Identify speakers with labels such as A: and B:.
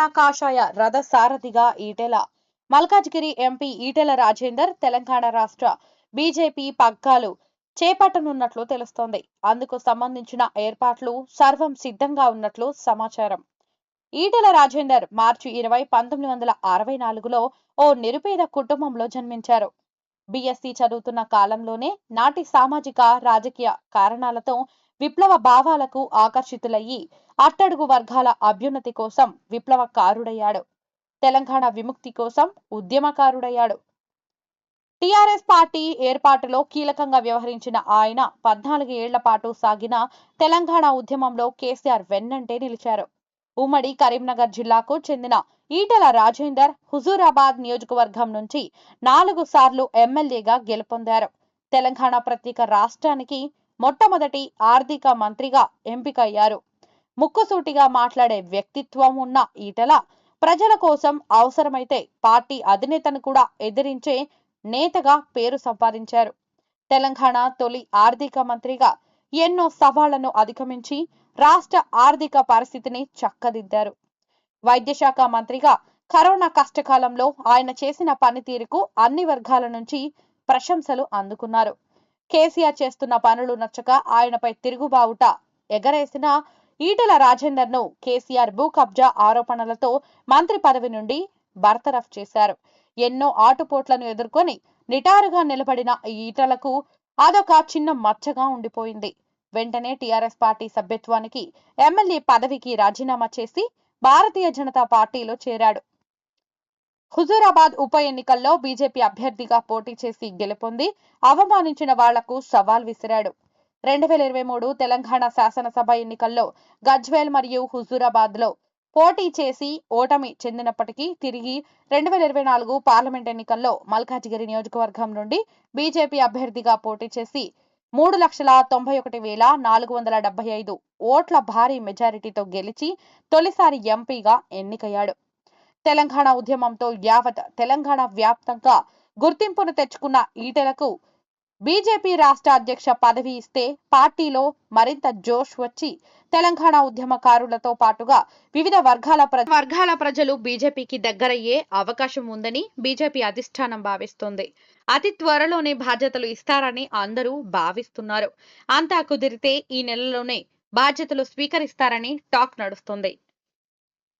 A: తెలంగాణ కాషాయ రథ సారథిగా ఈటెల మల్కాజ్గిరి ఎంపీ ఈటెల రాజేందర్ తెలంగాణ రాష్ట్ర బీజేపీ పగ్గాలు చేపట్టనున్నట్లు తెలుస్తోంది. అందుకు సంబంధించిన ఏర్పాట్లు సర్వం సిద్ధంగా ఉన్నట్లు సమాచారం. ఈటెల రాజేందర్ మార్చి ఇరవై పంతొమ్మిది వందల అరవై నాలుగులో ఓ నిరుపేద కుటుంబంలో జన్మించారు. బీఎస్సీ చదువుతున్న కాలంలోనే నాటి సామాజిక రాజకీయ కారణాలతో విప్లవ భావాలకు ఆకర్షితులయ్యి అట్టడుగు వర్గాల అభ్యున్నతి కోసం విప్లవకారుడయ్యాడు. తెలంగాణ విముక్తి కోసం ఉద్యమకారుడయ్యాడు. టిఆర్ఎస్ పార్టీ ఏర్పాటులో కీలకంగా వ్యవహరించిన ఆయన పద్నాలుగు ఏళ్ళ పాటు సాగిన తెలంగాణ ఉద్యమంలో కేసీఆర్ వెన్నంటే నిలిచారు. ఉమ్మడి కరీంనగర్ జిల్లాకు చెందిన ఈటెల రాజేందర్ హుజూరాబాద్ నియోజకవర్గం నుంచి నాలుగు సార్లు ఎమ్మెల్యేగా గెలుపొందారు. తెలంగాణ ప్రత్యేక రాష్ట్రానికి మొట్టమొదటి ఆర్థిక మంత్రిగా ఎంపికయ్యారు. ముక్కుసూటిగా మాట్లాడే వ్యక్తిత్వం ఉన్న ఈటల ప్రజల కోసం అవసరమైతే పార్టీ అధినేతను కూడా ఎదిరించే నేతగా పేరు సంపాదించారు. తెలంగాణ తొలి ఆర్థిక మంత్రిగా ఎన్నో సవాళ్ళను అధిగమించి రాష్ట్ర ఆర్థిక పరిస్థితిని చక్కదిద్దారు. వైద్యశాఖ మంత్రిగా కరోనా కష్టకాలంలో ఆయన చేసిన పనితీరుకు అన్ని వర్గాల నుంచి ప్రశంసలు అందుకున్నారు. కేసీఆర్ చేస్తున్న పనులు నచ్చక ఆయనపై తిరుగుబావుట ఎగరేసిన ఈటెల రాజేందర్ను కేసీఆర్ భూ కబ్జా ఆరోపణలతో మంత్రి పదవి నుండి బర్తరఫ్ చేశారు. ఎన్నో ఆటుపోట్లను ఎదుర్కొని నిటారుగా నిలబడిన ఈటలకు అదొక చిన్న మచ్చగా ఉండిపోయింది. వెంటనే టీఆర్ఎస్ పార్టీ సభ్యత్వానికి ఎమ్మెల్యే పదవికి రాజీనామా చేసి భారతీయ జనతా పార్టీలో చేరాడు. హుజూరాబాద్ ఉప ఎన్నికల్లో బీజేపీ అభ్యర్థిగా పోటీ చేసి గెలుపొంది అవమానించిన వాళ్ళకు సవాల్ విసిరాడు. రెండు వేల ఇరవై మూడు తెలంగాణ శాసనసభ ఎన్నికల్లో గజ్వేల్ మరియు హుజూరాబాద్లో పోటీ చేసి ఓటమి చెందినప్పటికీ తిరిగి రెండు వేల ఇరవై నాలుగు పార్లమెంట్ ఎన్నికల్లో మల్కాజిగిరి నియోజకవర్గం నుండి బీజేపీ అభ్యర్థిగా పోటీ చేసి మూడు లక్షల తొంభై ఒకటి వేల నాలుగు వందల డెబ్బై ఐదు ఓట్ల భారీ మెజారిటీతో గెలిచి తొలిసారి ఎంపీగా ఎన్నికయ్యాడు. తెలంగాణ ఉద్యమంతో యావత్ తెలంగాణ వ్యాప్తంగా గుర్తింపును తెచ్చుకున్న ఈటెలకు బీజేపీ రాష్ట్ర అధ్యక్ష పదవి ఇస్తే పార్టీలో మరింత జోష్ వచ్చి తెలంగాణ ఉద్యమకారులతో పాటుగా వివిధ వర్గాల ప్ర వర్గాల ప్రజలు బీజేపీకి దగ్గరయ్యే అవకాశం ఉందని బీజేపీ అధిష్టానం భావిస్తోంది. అతి త్వరలోనే బాధ్యతలు ఇస్తారని అందరూ భావిస్తున్నారు. అంతా కుదిరితే ఈ నెలలోనే బాధ్యతలు స్వీకరిస్తారని టాక్ నడుస్తుంది.